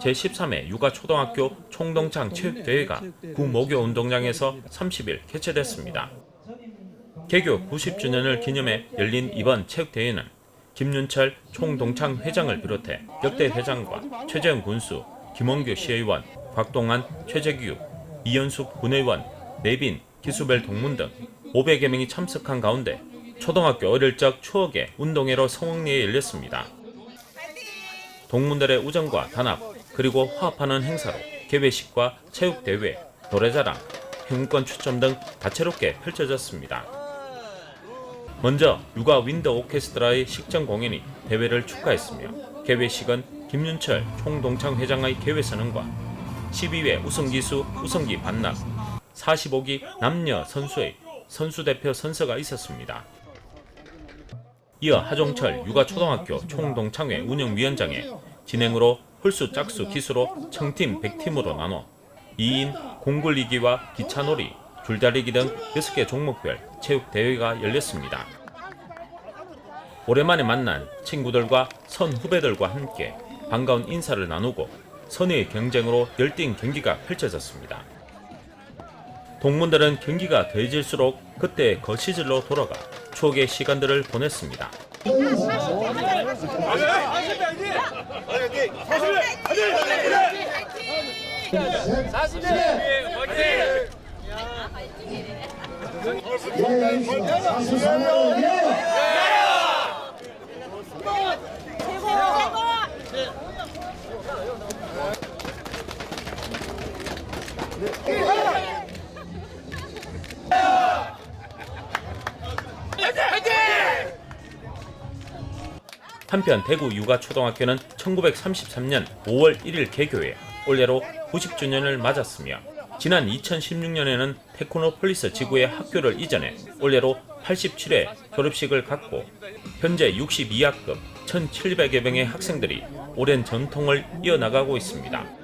제13회 육아초등학교 총동창 체육대회가 구목요 운동장에서 30일 개최됐습니다. 개교 90주년을 기념해 열린 이번 체육대회는 김윤철 총동창 회장을 비롯해 역대 회장과 최재형 군수, 김원규 시의원, 곽동안, 최재규, 이현숙 군의원, 내빈, 기수별 동문 등 500여 명이 참석한 가운데 초등학교 어릴 적 추억의 운동회로 성황리에 열렸습니다. 동문들의 우정과 단합 그리고 화합하는 행사로 개회식과 체육대회, 노래자랑, 행운권 추첨 등 다채롭게 펼쳐졌습니다. 먼저 육아 윈드 오케스트라의 식전 공연이 대회를 축하했으며 개회식은 김윤철 총동창 회장의 개회 선언과 12회 우승기수 우승기 반납, 45기 남녀 선수의 선수 대표 선서가 있었습니다. 이어 하종철 육아초등학교 총동창회 운영위원장의 진행으로 홀수 짝수 기수로 청팀 100팀으로 나눠 2인 공굴리기와 기차놀이, 줄다리기 등 6개 종목별 체육대회가 열렸습니다. 오랜만에 만난 친구들과 선 후배들과 함께 반가운 인사를 나누고 선의의 경쟁으로 열띤 경기가 펼쳐졌습니다. 동문들은 경기가 더해질수록 그때의 그 시절로 돌아가 추억의 시간들을 보냈습니다. 40대 화이팅! 화이팅! 40대 화이팅! 화이팅! 40대 화이팅! 예, 예, 예. 한편 대구 육아초등학교는 1933년 5월 1일 개교해 올해로 90주년을 맞았으며 지난 2016년에는 테크노폴리스 지구의 학교를 이전해 올해로 87회 졸업식을 갖고 현재 62학급 1,700여 명의 학생들이 오랜 전통을 이어나가고 있습니다.